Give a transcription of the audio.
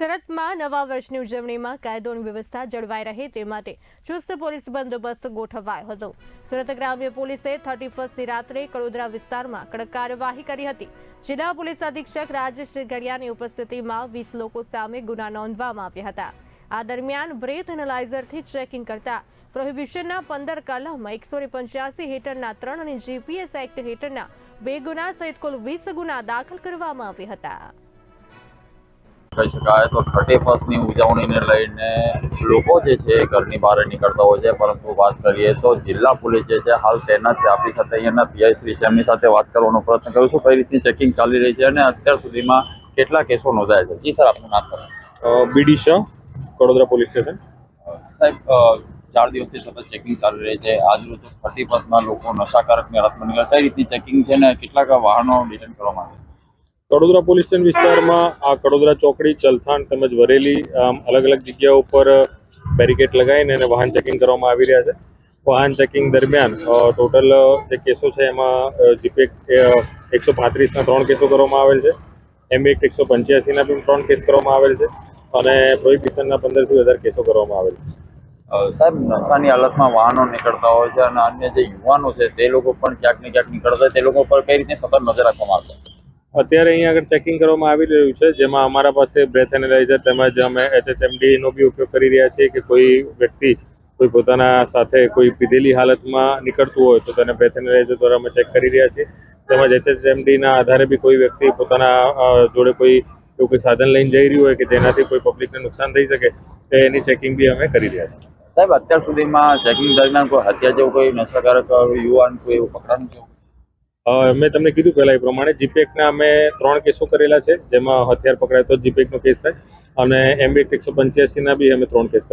સુરતમાં નવા વર્ષની ઉજવણીમાં કાયદોની વ્યવસ્થા જળવાઈ રહે તે માટે ચુસ્ત પોલીસ બંદોબસ્ત ગોઠવાયો હતો. સુરત ગ્રામ્ય પોલીસે થર્ટી ફર્સ્ટની રાત્રે કડોદરા વિસ્તારમાં કડક કાર્યવાહી કરી હતી. જિલ્લા પોલીસ અધિક્ષક રાજેશ ગઢિયાની ઉપસ્થિતિમાં વીસ લોકો સામે ગુના નોંધવામાં આવ્યા હતા. આ દરમિયાન બ્રેથ એનાલાઇઝરથી ચેકિંગ કરતા પ્રોહિબિશનના પંદર કલમ એકસો પંચ્યાસી હેઠળના ત્રણ અને જીપીએસ એક્ટ હેઠળના બે ગુના સહિત કુલ વીસ ગુના દાખલ કરવામાં આવ્યા હતા. કહી શકાય. તો થર્ટી ફર્સ્ટની ઉજવણીને લઈને લોકો જે છે એ ઘરની બહાર નીકળતા હોય છે. પરંતુ વાત કરીએ તો જિલ્લા પોલીસ જે છે હાલ તૈનાત છે આપણી સાથે અહીંયાના પીઆઈ શ્રી છે એમની સાથે વાત કરવાનો પ્રયત્ન કરું છું. કઈ રીતની ચેકિંગ ચાલી રહી છે અને અત્યાર સુધીમાં કેટલા કેસો નોંધાયા છે? જી સર આપનું નામ sir BD Shah Vadodara police station. સાહેબ ચાર દિવસથી સતત ચેકિંગ ચાલી રહી છે. આજરોજ થર્ટી ફર્સ્ટમાં લોકો નશાકારકની હાલતમાં નીકળે કઈ રીતની ચેકિંગ છે ને કેટલાક વાહનો ડિટેન કરવામાં આવે છે? વડોદરા પોલીસ સ્ટેશન વિસ્તારમાં આ કડોદરા ચોકડી, ચલથાણ તેમજ વરેલી અલગ અલગ જગ્યાઓ ઉપર બેરિકેડ લગાવીને એને વાહન ચેકિંગ કરવામાં આવી રહ્યા છે. વાહન ચેકિંગ દરમિયાન ટોટલ જે કેસો છે એમાં જીપે એકસો પાંત્રીસના ત્રણ કેસો કરવામાં આવેલ છે. એમ એક એકસો પંચ્યાસીના પણ ત્રણ કેસ કરવામાં આવેલ છે અને પ્રોહિબિશનના પંદરથી વધારે કેસો કરવામાં આવેલ છે. સાહેબ, નશાની હાલતમાં વાહનો નીકળતા હોય છે અને અન્ય જે યુવાનો છે તે લોકો પણ ક્યાંક ને ક્યાંક નીકળતા હોય તે લોકો પર કઈ રીતે સતત નજર રાખવામાં આવશે? અત્યારે અહીંયા આગળ ચેકિંગ કરવામાં આવી રહ્યું છે જેમાં અમારા પાસે બ્રેથ એનાલાઇઝર તેમજ અમે એચએચએમડીનો બી ઉપયોગ કરી રહ્યા છીએ કે કોઈ વ્યક્તિ કોઈ પોતાના સાથે કોઈ પીધેલી હાલતમાં નીકળતું હોય તો તેને બ્રેથ એનાલાઇઝર દ્વારા અમે ચેક કરી રહ્યા છીએ. તેમજ એચએચએમડી ના આધારે બી કોઈ વ્યક્તિ પોતાના જોડે કોઈ એવું કોઈ સાધન લઈને જઈ રહ્યું હોય કે જેનાથી કોઈ પબ્લિકને નુકસાન થઈ શકે તો એની ચેકિંગ બી અમે કરી રહ્યા છીએ. સાહેબ અત્યાર સુધીમાં ચેકિંગ દરમિયાન કોઈ હત્યા જેવું કોઈ નશાકારક યુવાન કોઈ એવું અ, મેં તમને કીધું પહેલા એ પ્રમાણે. જીપેકના અમે ત્રણ કેસો કરેલા છે. જેમાં હથિયાર પકડાય તો જીપેકનો કેસ થાય. અને એમબી એકસો પંચ્યાસીના બી અમે ત્રણ કેસ